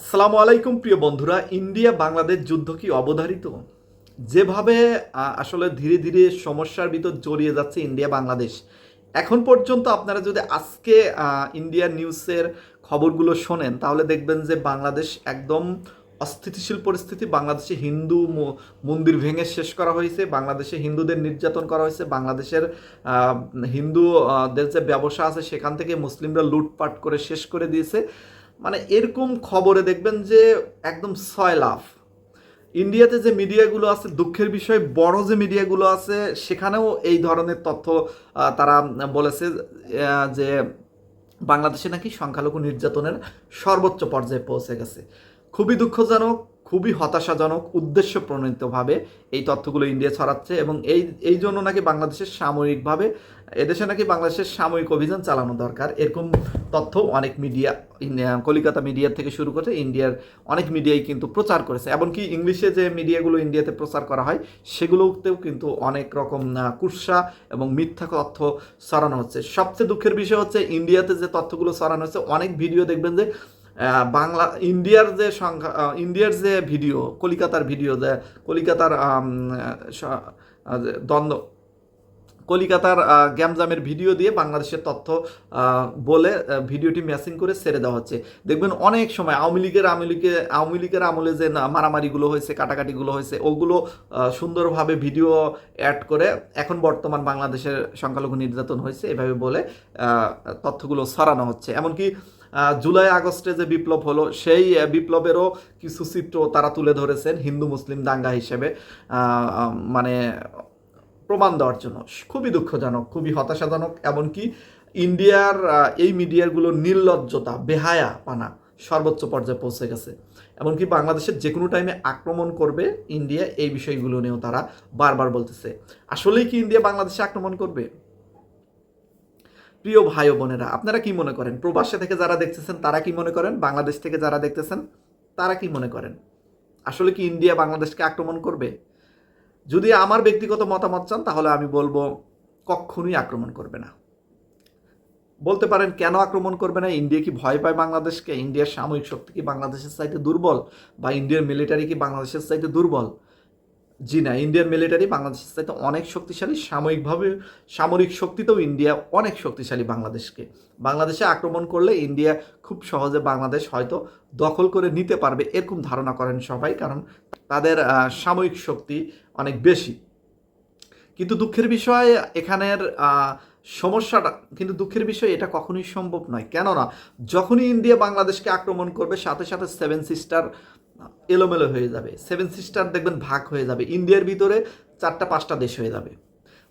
আসসালামু আলাইকুম প্রিয় বন্ধুরা, ইন্ডিয়া বাংলাদেশ যুদ্ধ কি অবধারিত? যেভাবে আসলে ধীরে ধীরে সমস্যার ভিতর জড়িয়ে যাচ্ছে ইন্ডিয়া বাংলাদেশ, এখন পর্যন্ত আপনারা যদি আজকে ইন্ডিয়া নিউজের খবরগুলো শোনেন, তাহলে দেখবেন যে বাংলাদেশ একদম অস্থিতিশীল পরিস্থিতি। বাংলাদেশে হিন্দু মন্দির ভেঙে শেষ করা হয়েছে, বাংলাদেশে হিন্দুদের নির্যাতন করা হয়েছে, বাংলাদেশের হিন্দুদের যে ব্যবসা আছে, সেখান থেকে মুসলিমরা লুটপাট করে শেষ করে দিয়েছে। মানে এরকম খবরে দেখবেন যে একদম ছয় লাভ ইন্ডিয়াতে যে মিডিয়াগুলো আছে, দুঃখের বিষয়, বড় যে মিডিয়াগুলো আছে, সেখানেও এই ধরনের তথ্য তারা বলেছে যে বাংলাদেশে নাকি সংখ্যালঘু নির্যাতনের সর্বোচ্চ পর্যায়ে পৌঁছে গেছে। খুবই দুঃখজনক খুবই হতাশাজনক উদ্দেশ্য প্রণীতভাবে এই তথ্যগুলো ইন্ডিয়া ছড়াচ্ছে এবং এই এই জন্য নাকি বাংলাদেশের সাময়িকভাবে, এদেশে নাকি বাংলাদেশের সাময়িক অভিযান চালানো দরকার। এরকম তথ্য অনেক মিডিয়া কলিকাতা মিডিয়া থেকে শুরু করে ইন্ডিয়ার অনেক মিডিয়াই কিন্তু প্রচার করেছে। এমনকি ইংলিশে যে মিডিয়াগুলো ইন্ডিয়াতে প্রচার করা হয়, সেগুলোতেও কিন্তু অনেক রকম কুৎসা এবং মিথ্যা তথ্য ছড়ানো হচ্ছে। সবচেয়ে দুঃখের বিষয় হচ্ছে ইন্ডিয়াতে যে তথ্যগুলো ছড়ানো হচ্ছে, অনেক ভিডিও দেখবেন যে বাংলা, ইন্ডিয়ার যে সংখ্যা ইন্ডিয়ার যে ভিডিও, কলিকাতার ভিডিও যে, কলিকাতার দ্বন্দ্ব, কলিকাতার গ্যামজামের ভিডিও দিয়ে বাংলাদেশের তথ্য বলে ভিডিওটি ম্যাচিং করে ছেড়ে দেওয়া হচ্ছে। দেখবেন অনেক সময় আওয়ামী লীগের আওয়ামী লীগের আওয়ামী লীগের আমলে যে মারামারিগুলো হয়েছে, কাটাকাটিগুলো হয়েছে, ওগুলো সুন্দরভাবে ভিডিও অ্যাড করে এখন বর্তমান বাংলাদেশের সংখ্যালঘু নির্যাতন হয়েছে, এভাবে বলে তথ্যগুলো ছড়ানো হচ্ছে। এমনকি জুলাই আগস্টে যে বিপ্লব হলো, সেই বিপ্লবেরও কিছু চিত্র তারা তুলে ধরেছেন হিন্দু, মুসলিম দাঙ্গা হিসেবে মানে প্রমাণ দেওয়ার জন্য। খুবই দুঃখজনক, খুবই হতাশাজনক, এমনকি ইন্ডিয়ার এই মিডিয়াগুলোর নির্লজ্জতা বেহায়া পানা সর্বোচ্চ পর্যায়ে পৌঁছে গেছে। এমনকি বাংলাদেশের যে কোনো টাইমে আক্রমণ করবে ইন্ডিয়া, এই বিষয়গুলো নিয়েও তারা বারবার বলতেছে। আসলেই কি ইন্ডিয়া বাংলাদেশে আক্রমণ করবে? প্রিয় ভাই বোনেরা, আপনারা কি মনে করেন? প্রবাসে থেকে যারা দেখতেছেন, তারা কি মনে করেন? বাংলাদেশ থেকে যারা দেখতেছেন, তারা কি মনে করেন? আসলে কি ইন্ডিয়া বাংলাদেশকে আক্রমণ করবে? যদি আমার ব্যক্তিগত মতামত চান, তাহলে আমি বলব, কখনোই আক্রমণ করবে না। বলতে পারেন, কেন আক্রমণ করবে না? ইন্ডিয়া কি ভয় পায় বাংলাদেশকে? ইন্ডিয়ার সামরিক শক্তি কি বাংলাদেশের চাইতে দুর্বল? বা ইন্ডিয়ার মিলিটারি কি বাংলাদেশের চাইতে দুর্বল? জি না ইন্ডিয়ার মিলিটারি বাংলাদেশের চাইতে অনেক শক্তিশালী, সাময়িকভাবে, সামরিক শক্তিতেও ইন্ডিয়া অনেক শক্তিশালী বাংলাদেশকে। বাংলাদেশে আক্রমণ করলে ইন্ডিয়া খুব সহজে বাংলাদেশ হয়তো দখল করে নিতে পারবে এরকম ধারণা করেন সবাই, কারণ তাদের সাময়িক শক্তি অনেক বেশি। কিন্তু দুঃখের বিষয়, এখানের সমস্যাটা কিন্তু দুঃখের বিষয় এটা কখনোই সম্ভব নয়। কেননা যখনই ইন্ডিয়া বাংলাদেশকে আক্রমণ করবে সাথে সাথে সেভেন সিস্টার এলোমেলো হয়ে যাবে। সেভেন সিস্টার দেখবেন ভাগ হয়ে যাবে। ইন্ডিয়ার ভিতরে চারটা পাঁচটা দেশ হয়ে যাবে।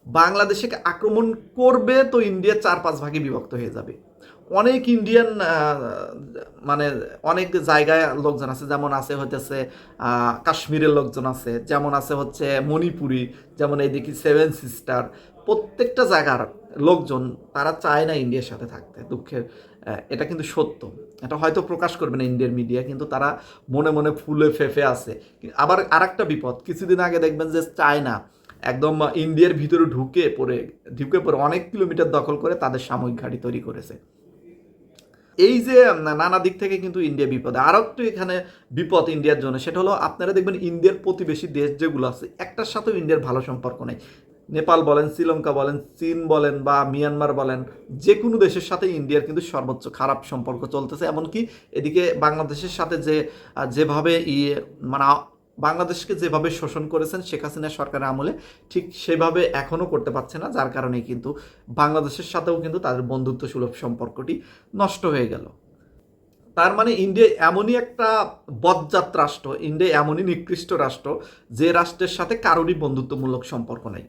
বাংলাদেশে আক্রমণ করবে তো ইন্ডিয়া চার পাঁচ ভাগে বিভক্ত হয়ে যাবে। অনেক ইন্ডিয়ান মানে অনেক জায়গায় লোকজন আছে। যেমন আছে আহ, কাশ্মীরের লোকজন আছে। যেমন আছে হচ্ছে মণিপুরি। যেমন এইদিকে সেভেন সিস্টার প্রত্যেকটা জায়গার লোকজন, তারা চায় না ইন্ডিয়ার সাথে থাকতে, দুঃখের এটা কিন্তু সত্য। এটা হয়তো প্রকাশ করবে না ইন্ডিয়ার মিডিয়া কিন্তু তারা মনে মনে ফুলে ফেফে আছে। আবার আর একটা বিপদ, কিছুদিন আগে দেখবেন যে চায়না একদম ইন্ডিয়ার ভিতরে ঢুকে পড়ে ঢুকে পড়ে অনেক কিলোমিটার দখল করে তাদের সাময়িক ঘাঁটি তৈরি করেছে। এই যে নানা দিক থেকে কিন্তু ইন্ডিয়া বিপদে। আরও একটু এখানে বিপদ ইন্ডিয়ার জন্য, সেটা হলো আপনারা দেখবেন ইন্ডিয়ার প্রতিবেশী দেশ যেগুলো আছে, একটার সাথেও ইন্ডিয়ার ভালো সম্পর্ক নেই। নেপাল বলেন, শ্রীলঙ্কা বলেন, চীন বলেন বা মিয়ানমার বলেন, যে কোনো দেশের সাথে ইন্ডিয়ার কিন্তু সর্বোচ্চ খারাপ সম্পর্ক চলতেছে। এমনকি এদিকে বাংলাদেশের সাথে যে যেভাবে ইয়ে মানে বাংলাদেশকে যেভাবে শোষণ করেছেন শেখ হাসিনা সরকারের আমলে, ঠিক সেভাবে এখনও করতে পারছে না। যার কারণে কিন্তু বাংলাদেশের সাথেও কিন্তু তাদের বন্ধুত্ব সুলভ সম্পর্কটি নষ্ট হয়ে গেল। তার মানে ইন্ডিয়া এমনই একটা বজ্জাত রাষ্ট্র ইন্ডিয়া এমনই নিকৃষ্ট রাষ্ট্র, যে রাষ্ট্রের সাথে কারোরই বন্ধুত্বমূলক সম্পর্ক নেই।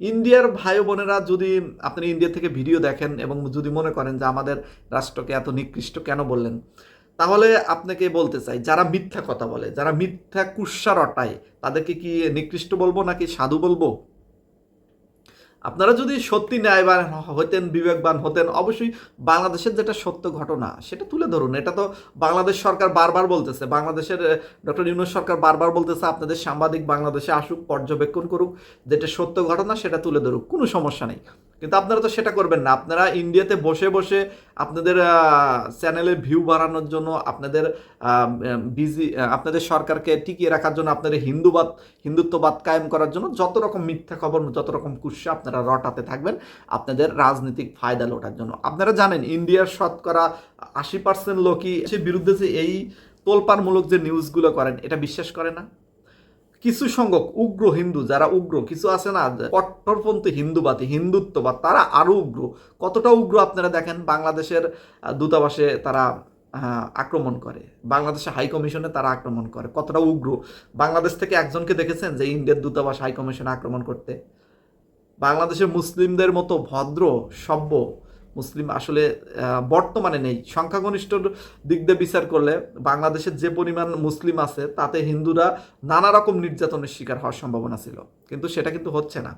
ইন্ডিয়ার ভাই বোনেরা যদি আপনি ইন্ডিয়া থেকে ভিডিও দেখেন এবং যদি মনে করেন যে আমাদের রাষ্ট্রকে এত নিকৃষ্ট কেন বললেন, তাহলে আপনাকে বলতে চাই, যারা মিথ্যা কথা বলে, যারা মিথ্যা কুৎসা রটায়, তাদেরকে কি নিকৃষ্ট বলব নাকি সাধু বলব? আপনারা যদি সত্যি ন্যায়বান হতেন, বিবেকবান হতেন, অবশ্যই বাংলাদেশের যেটা সত্য ঘটনা, সেটা তুলে ধরুন। এটা তো বাংলাদেশ সরকার বারবার বলতেছে। বাংলাদেশের ডক্টর ইউনুস সরকার বারবার বলতেছে, আপনাদের সাংবাদিক বাংলাদেশে আসুক, পর্যবেক্ষণ করুক, যেটা সত্য ঘটনা, সেটা তুলে ধরুক। কোনো সমস্যা নেই। কিন্তু আপনারা তো সেটা করবেন না। আপনারা ইন্ডিয়াতে বসে বসে আপনাদের চ্যানেলে ভিউ বাড়ানোর জন্য আপনাদের বিজি আপনাদের সরকারকে টিকিয়ে রাখার জন্য আপনাদের হিন্দুবাদ, হিন্দুত্ববাদ কায়েম করার জন্য যত রকম মিথ্যা খবর, যত রকম কুৎসা আপনারা রটাতে থাকবেন, আপনাদের রাজনৈতিক ফায়দা লোটার জন্য। আপনারা জানেন ইন্ডিয়ার শতকরা আশি পার্সেন্ট লোকই সে বিরুদ্ধে যে এই তোলপাড়মূলক যে নিউজগুলো করেন, এটা বিশ্বাস করে না? কিছু সংখ্যক উগ্র হিন্দু, যারা উগ্র, কিছু আছে না কট্টরপন্থী হিন্দুবাদী, হিন্দুত্ববাদ, তারা আরও উগ্র। কতটা উগ্র আপনারা দেখেন? বাংলাদেশের দূতাবাসে তারা আক্রমণ করে। বাংলাদেশের হাই কমিশনে তারা আক্রমণ করে। কতটা উগ্র? বাংলাদেশ থেকে একজনকে দেখেছেন যে ইন্ডিয়ার দূতাবাস হাই কমিশনে আক্রমণ করতে? বাংলাদেশের মুসলিমদের মতো ভদ্র, সভ্য মুসলিম আসলে বর্তমানে নেই। সংখ্যাগরিষ্ঠ দিক দিয়ে বিচার করলে বাংলাদেশের যে পরিমাণ মুসলিম আছে, তাতে হিন্দুরা নানা রকম নির্যাতনের শিকার হওয়ার সম্ভাবনা ছিল। কিন্তু সেটা কিন্তু হচ্ছে না।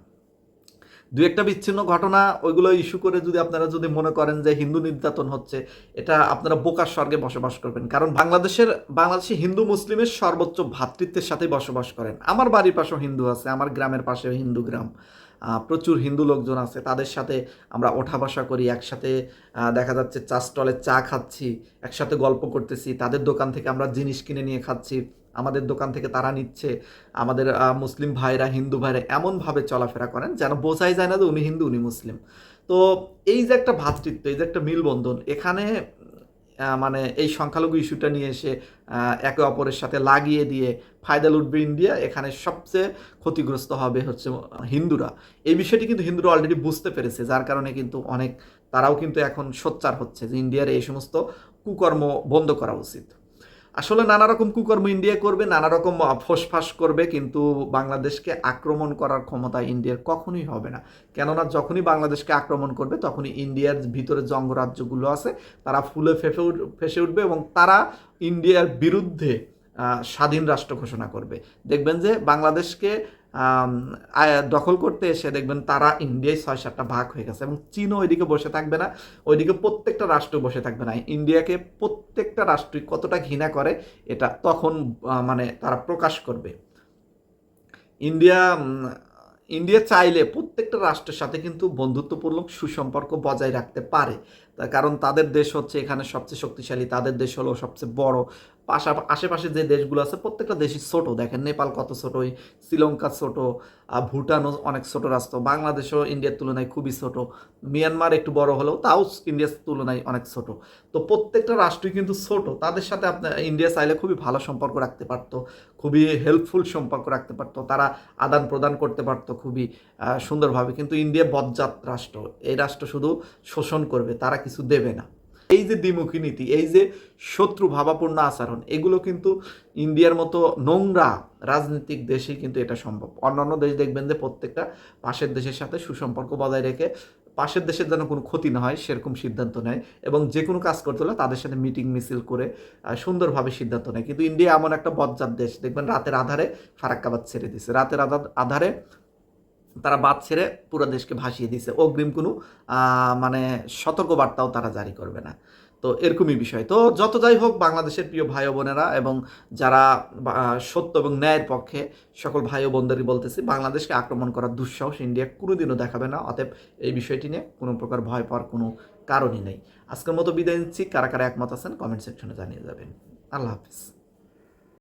দু একটা বিচ্ছিন্ন ঘটনা, ওইগুলো ইস্যু করে যদি আপনারা যদি মনে করেন যে হিন্দু নির্যাতন হচ্ছে, এটা আপনারা বোকার স্বর্গে বসবাস করবেন। কারণ বাংলাদেশের, বাংলাদেশে হিন্দু মুসলিমের সর্বোচ্চ ভ্রাতৃত্বের সাথে বসবাস করেন। আমার বাড়ির পাশেও হিন্দু আছে, আমার গ্রামের পাশেও হিন্দু গ্রাম। প্রচুর হিন্দু লোকজন আছে, তাদের সাথে আমরা ওঠা বসা করি, একসাথে দেখা যাচ্ছে চা স্টলে চা খাচ্ছি, একসাথে গল্প করতেছি, তাদের দোকান থেকে আমরা জিনিস কিনে নিয়ে খাচ্ছি, আমাদের দোকান থেকে তারা নিচ্ছে, আমাদের মুসলিম ভাইরা, হিন্দু ভাইরা এমনভাবে চলাফেরা করেন যেন বোঝাই যায় না যে উনি হিন্দু, উনি মুসলিম। তো এই যে একটা ভ্রাতৃত্ব এই যে একটা মিলবন্ধন, এখানে মানে এই সংখ্যালঘু ইস্যুটা নিয়ে এসে একে অপরের সাথে লাগিয়ে দিয়ে ফায়দা লুটবে ইন্ডিয়া এখানে সবচেয়ে ক্ষতিগ্রস্ত হবে হচ্ছে হিন্দুরা। এই বিষয়টি কিন্তু হিন্দুরা অলরেডি বুঝতে পেরেছে, যার কারণে কিন্তু অনেক, তারাও কিন্তু এখন সোচ্চার হচ্ছে যে ইন্ডিয়ার এই সমস্ত কুকর্ম বন্ধ করা উচিত। আসলে নানা রকম কুকর্ম ইন্ডিয়া করবে, নানা রকম ফোসফাস করবে, কিন্তু বাংলাদেশকে আক্রমণ করার ক্ষমতা ইন্ডিয়ার কখনোই হবে না। কেননা যখনই বাংলাদেশকে আক্রমণ করবে, তখনই ইন্ডিয়ার ভিতরে জঙ্গরাজ্যগুলো আছে, তারা ফুলে ফেফে ফেসে উঠবে এবং তারা ইন্ডিয়ার বিরুদ্ধে স্বাধীন রাষ্ট্র ঘোষণা করবে। দেখবেন যে বাংলাদেশকে দখল করতে এসে দেখবেন তারা ইন্ডিয়ায় ছয় সাতটা ভাগ হয়ে গেছে এবং চীনও ওইদিকে বসে থাকবে না, ওইদিকে প্রত্যেকটা রাষ্ট্র বসে থাকবে না। ইন্ডিয়াকে প্রত্যেকটা রাষ্ট্রই কতটা ঘৃণা করে, এটা তখন মানে তারা প্রকাশ করবে। ইন্ডিয়া ইন্ডিয়া চাইলে প্রত্যেকটা রাষ্ট্রের সাথে কিন্তু বন্ধুত্বপূর্ণ সুসম্পর্ক বজায় রাখতে পারে। কারণ তাদের দেশ হচ্ছে এখানে সবচেয়ে শক্তিশালী, তাদের দেশ হলো সবচেয়ে বড় পাশা, আশেপাশে যে দেশগুলো আছে, প্রত্যেকটা দেশই ছোট। দেখেন নেপাল কত ছোটোই শ্রীলঙ্কা ছোট ভুটানও অনেক ছোট রাষ্ট্র, বাংলাদেশও ইন্ডিয়ার তুলনায় খুবই ছোট। মিয়ানমার একটু বড় হলেও তাও ইন্ডিয়ার তুলনায় অনেক ছোট। তো প্রত্যেকটা রাষ্ট্রই কিন্তু ছোট। তাদের সাথে আপনার ইন্ডিয়া চাইলে খুবই ভালো সম্পর্ক রাখতে পারতো, খুবই হেল্পফুল সম্পর্ক রাখতে পারতো, তারা আদান প্রদান করতে পারতো খুবই সুন্দরভাবে। কিন্তু ইন্ডিয়া বজ্জাত রাষ্ট্র। এই রাষ্ট্র শুধু শোষণ করবে, তারা কিছু দেবে না। এই যে দ্বিমুখী নীতি, এই যে শত্রু ভাবাপূর্ণ আচরণ, এগুলো কিন্তু ইন্ডিয়ার মতো নোংরা রাজনৈতিক দেশেই কিন্তু এটা সম্ভব। অন্যান্য দেশ দেখবেন যে প্রত্যেকটা পাশের দেশের সাথে সুসম্পর্ক বজায় রেখে পাশের দেশের যেন কোনো ক্ষতি না হয়, সেরকম সিদ্ধান্ত নেয় এবং যে কোনো কাজ করতে হলে তাদের সাথে মিটিং মিছিল করে সুন্দরভাবে সিদ্ধান্ত নেয়। কিন্তু ইন্ডিয়া এমন একটা বজ্জার দেশ, দেখবেন রাতের আধারে ফারাক্কাবাদ ছেড়ে দিছে। রাতের আধা- আধারে তারা বাদ ছেড়ে পুরো দেশকে ভাসিয়ে দিছে অগ্রিম কোনো মানে সতর্কবার্তাও তারা জারি করবে না। তো এরকমই বিষয়। তো যত যাই হোক বাংলাদেশের প্রিয় ভাই বোনেরা এবং যারা সত্য এবং ন্যায়ের পক্ষে সকল ভাই ও বোনদেরই বলতেছি, বাংলাদেশকে আক্রমণ করার দুঃসাহস ইন্ডিয়া কোনোদিনও দেখাবে না। অতএব এই বিষয়টি নিয়ে কোনো প্রকার ভয় পাওয়ার কোনো কারণই নেই। আজকের মতো বিদায় নিচ্ছি। কারা কারা একমত আছেন কমেন্ট সেকশনে জানিয়ে যাবেন। আল্লাহ হাফিজ।